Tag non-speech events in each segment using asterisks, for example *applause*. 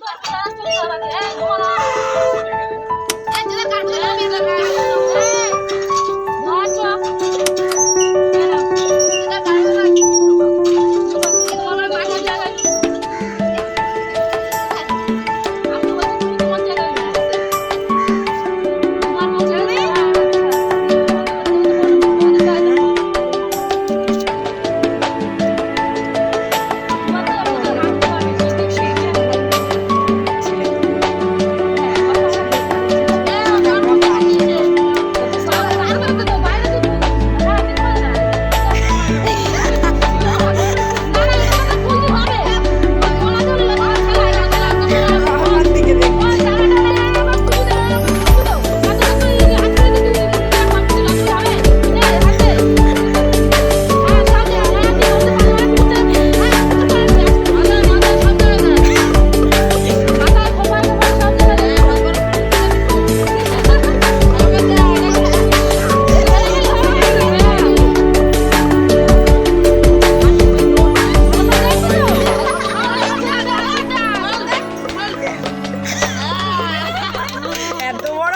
Selamat siang.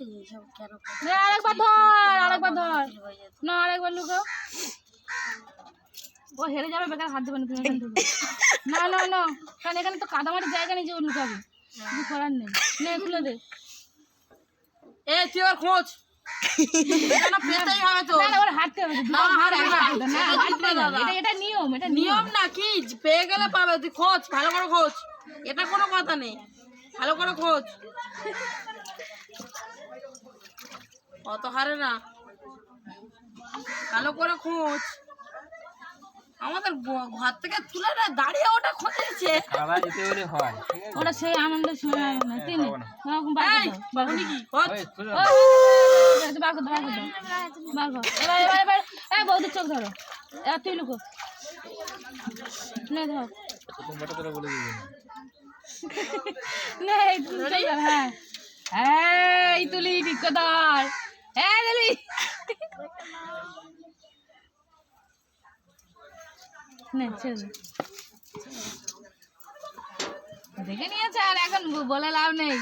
নে আরেকবার ধর আরেকবার ধর। না আরেকবার লুকাও ও হেরে যাবে বেকার হাত দেবে না তুমি না না না কারণ এখানে তো কাদামাটির জায়গা নেই যে ও লুকাবে। কিছু করার নেই। নে দে। এ তুই খোঁজ। নিয়ম না কি? পেয়ে গেলে পাবে তুই খোঁজ ভালো করে খোঁজ। এটা কোনো কথা নেই। ভালো করে খোঁজ। অত হারে না। ভালো করে খোঁজ। আমাদের ঘর থেকে তুলে না দাঁড়িয়ে ওটা খোঁজেছে। হয় ওটা সেই আনন্দ না। তিনি কি? ওই। এবার এবার এবার এই বৌদির চোখ ধরো। তুই লুকো। নে ধর। প্রথম বটা বলে দিবি। না এই ধর, হ্যাঁ। এই তুলি তুলি। দেখে নিয়েছে আর এখন বলে লাভ নেই।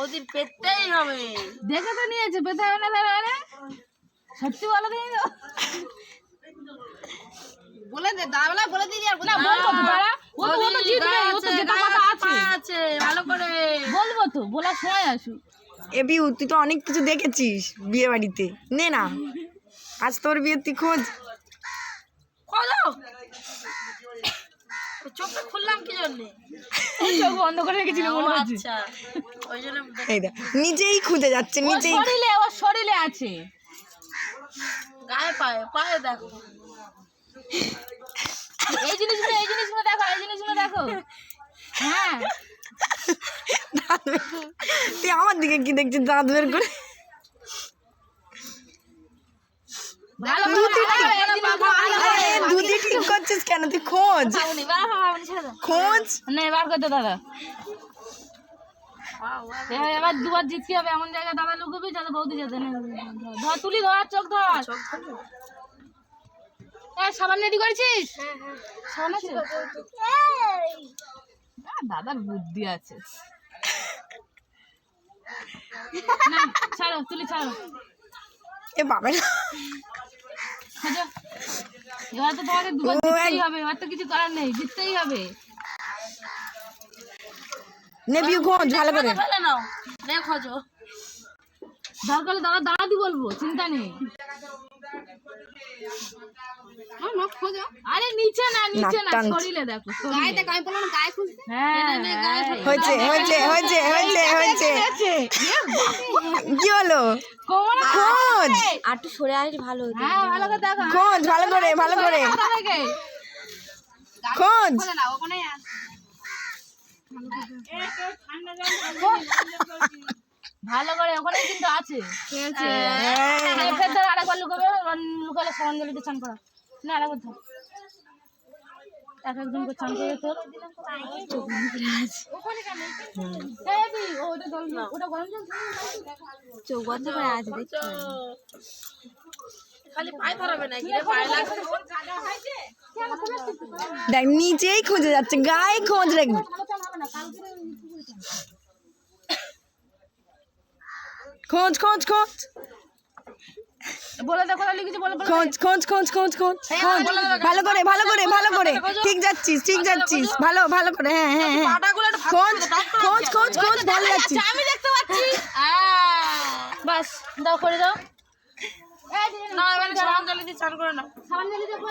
ওদের পেতেই হবে। দেখে তো নিয়েছে পেতে হবে না তাহলে সত্যি বলে দিই তো বলে দে দাঁড়ালা বলে দিই আর না বলব তো দাঁড়া ও তো ও তো জিতবে ও তো জেতার কথা আছে আছে ভালো করে বলব তো বলার সময় আসুক। এবি তুই তো অনেক কিছু দেখেছিস বিয়ে বাড়িতে নে না। আজ তোর বিয়ে তুই খোঁজ। চোখটা খুললাম কি জন্যে? *laughs* চোখ বন্ধ করে রেখেছিল মনে হচ্ছে। আচ্ছা। ওই জন্য এই দেখ নিজেই খুঁজে যাচ্ছে নিজেই। শরীরে ওর শরীরে আছে। গায়ে পায়ে পায়ে দেখো। এই জিনিসগুলো এই জিনিসগুলো দেখো এই জিনিসগুলো দেখো। হ্যাঁ। *laughs* দাঁত তুই আমার দিকে কি দেখছিস? দাঁত বের করে। ঠিক- করছিস কেন? তুই খোঁজ। নে করতে দাদা। এবার দুবার জিততে হবে এমন জায়গায় দাদা লুকবি যাতে বৌদি যাতে না ধর তুলি ধর চোখ ধর। সাবান রেডি করেছিস? সাবান আছে? দাদার বুদ্ধি আছে। না ছাড়ো তুলি ছাড়ো। এ বাবা এবার তো তোমাকে দুবার জিততেই হবে এবার তো কিছু করার নেই জিততেই হবে। নেবি খোঁজ ভালো করে। ফেলে নাও নে খোঁজো। দরকার দাঁড়াতে বলব চিন্তা নেই। কি হলো? খোঁজ। আটটু সরে আসলে ভালো হ্যাঁ ভালো করে খোঁজ ভালো করে ভালো করে। খোঁজ। ভালো করে ওখানে কিন্তু আছে হ্যাঁ। হ্যাঁ, ফের ধর আরেকবার লুকাবে লুকালে সমান চান করা না আরেকবার ধর এক একজন করে চান করে তোর চোখ বন্ধ করে আছে দেখ নিচেই খুঁজে যাচ্ছে গায়ে খোঁজ রাখবি খোঁজ খোঁজ খোঁজ। বলে দেখো কিছু বলে বলে খোঁজ খোঁজ খোঁজ খোঁজ খোঁজ। খোঁজ। ভালো করে ভালো করে ভালো করে। ঠিক যাচ্ছিস ঠিক যাচ্ছিস। ভালো ভালো করে হ্যাঁ হ্যাঁ হ্যাঁ। খোঁজ খোঁজ খোঁজ খোঁজ ভালো যাচ্ছিস আমি দেখতে পাচ্ছি। বাস দাও করে দাও। না। এবারে সমান জলে দিয়ে চান করে না সাবান জলি দেখো